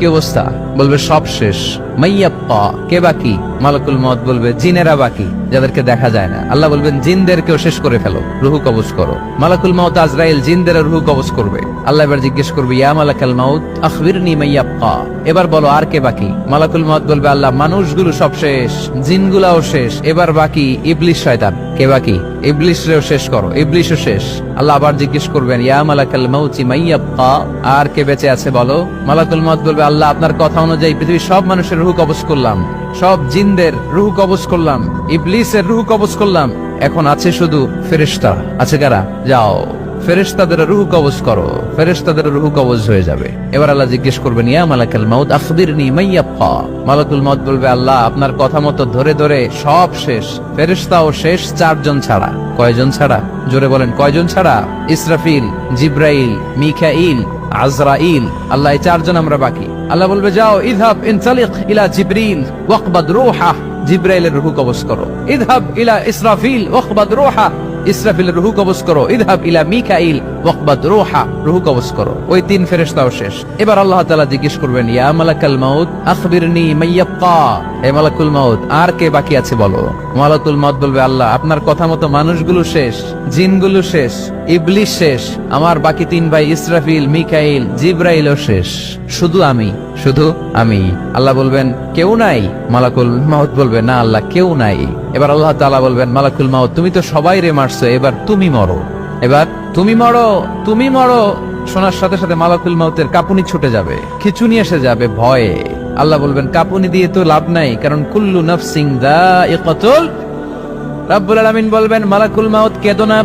কি অবস্থা? বলবে সব শেষ। মাইয়াপ্পা আল্লাহ এবার মাইয়াপ্পা। বলো, আর কে বাকি? মালাকুল মত বলবে, আল্লাহ, মানুষগুলো সব শেষ, জিনগুলাও শেষ, এবার বাকি ইবলিশ শয়তান। কে বাকি? ইবলিশরেও শেষ করো, ইবলিশও শেষ। আল্লাহ আবার জিজ্ঞেস করবেন, ইয়া মালাকাল মাউতি মাইয়াব্বা আর কে বেঁচে আছে বলো? মালাকুল মত বলবে, আল্লাহ, আপনার কথা অনুযায়ী পৃথিবীর সব মানুষের কবজ করলাম। সব জিনদের রুহ কবজ করলাম। ইবলিসের রুহ কবজ করলাম। এখন আছে শুধু ফেরেশতা। আছে কারা? যাও। ফেরেশতাদের রুহ কবজ করো। ফেরেশতাদের রুহ হয়ে যাবে। এবার আল্লাহ জিজ্ঞেস করবেন, ইয়া মালাকাল মাউত, আখবিরনি মাইয়াব্বা মালাকুল মত বলবে, আল্লাহ, আপনার কথা মতো ধরে ধরে সব শেষ। ফেরেশতাও শেষ, চারজন ছাড়া। কয়জন ছাড়া? জোরে বলেন, কয়জন ছাড়া? ইসরাফিল, জিব্রাইল মিখাইল আজরাইল। আল্লাহ চারজন আমরা বাকি। আল্লাহ বলবে যাও ইদহাব ইনতালিক ইলা জিব্রিল ওয়াকবাদ রূহা জিব্রাইলের রুহু কবজ করো ইদহাব ইলা ইসরাফিল ওয়াকবাদ রূহা ইসরাফিলের রুহু কবজ করো। ইদহাব ইলা মিকাইল ওয়াকবাদ রূহা, রুহু কবজ করো। ওই তিন ফেরেশতাও শেষ। এবার আল্লাহ তাআলা জিজ্ঞেস করবেন, ইয়া মালাকাল মাউত, আখবিরনি মাইয়াক্কা হে মালাকুল মাউত, আর কে বাকি আছে বলো? মালাকুল মাউত বলবে, আল্লাহ, আপনার কথা মতো মানুষগুলো শেষ, জিনগুলো শেষ ইবলিশ শেষ, আমার বাকি তিন ভাই ইসরাফিল, মিকাইল, জিব্রাইলও শেষ। শুধু আমি। শুধু আমি। আল্লাহ বলবেন, কেউ নাই? মালাকুল মাহত বলবে না, আল্লাহ কেউ নাই। এবার আল্লাহ তাআলা বলবেন, মালাকুল মাহত তুমি তো সবাই রে মারছো, এবার তুমি মরো। এবার, তুমি মরো তুমি মরো। শোনার সাথে সাথে মালাকুল মাউতের কাপুনি ছুটে যাবে, খিচুনি এসে যাবে ভয়ে। আল্লাহ বলবেন, কাপুনি দিয়ে তো লাভ নাই, কারণ কুল্লু নফসিং দাইকাতুল রাব্বুল আলামিন বলবেন, মালাকুল মাউত কেদো না।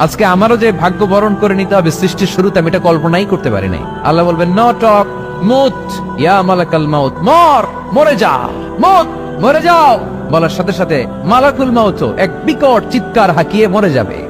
আজকে আমারও যে ভাগ্য বরণ করে নিতে হবে সৃষ্টির শুরুতে, আমি এটা কল্পনাই করতে পারি নাই। আল্লাহ বলবেন, ন, টক, মুত, ইয়া মালাকাল মাউত, মর, মরে যা, মুত, মরে যাও। বলার সাথে সাথে, মালাকুল মাউত এক বিকট চিৎকার হাকিয়ে মরে যাবে।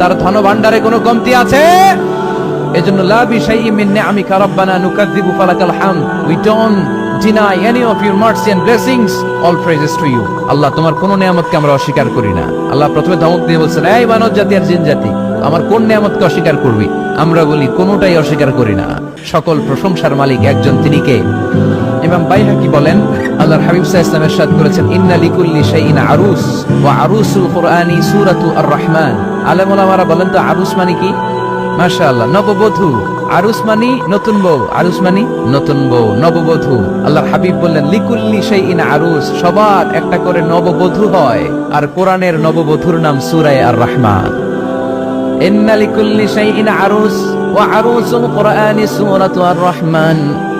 তার ধন ভান্ডারে কোনো কমতি আছে? এজন্য লা বিশাইইন মিন নিআমিকা রাব্বানা নুকাযযিবু ফালাকাল হামদ। We don't deny any of your mercy and blessings. All praises to you. আল্লাহ, তোমার কোন নিয়ামতকে আমরা অস্বীকার করি না। আল্লাহ প্রথমে ধমক দিয়ে বলছেন, এই মানব জাতি আর জিন জাতি, আমার কোন নিয়ামতকে অস্বীকার করবি? আমরা বলি, কোনটাই অস্বীকার করি না। সকল প্রশংসার মালিক একজন তিনি কে? ইমাম বাইহাকি বলেন আল্লাহর হাবিব সাহা ইরশাদ করেছেন, ইন্না লিকুল্লি শাইইন আরুস, ওয়া আরুসুল কোরআনি সূরাতু আর রহমান আলেম ওলামারা বলেন তো, আরুস মানে কি? মাশাআল্লাহ, নববধূ। আরুস মানি নতুন বউ। আরুস মানি নতুন বউ। নববধূ। আল্লাহর হাবিব বললেন, লিকুল্লি শাইইন আরুস, সবার একটা করে নববধূ হয়। আর কোরআনের নববধূর নাম সূরায়ে আর রহমান ইন্না লিকুল্লি শাইইন আরুস, ওয়া আরুসুল কোরআনি সূরাতু আর রহমান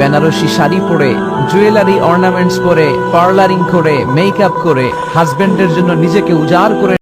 বেনারসি শাড়ি পরে, জুয়েলারি অর্নামেন্টস পরে পার্লারিং করে মেকআপ করে হাজব্যান্ডের জন্য নিজেকে উজাড় করে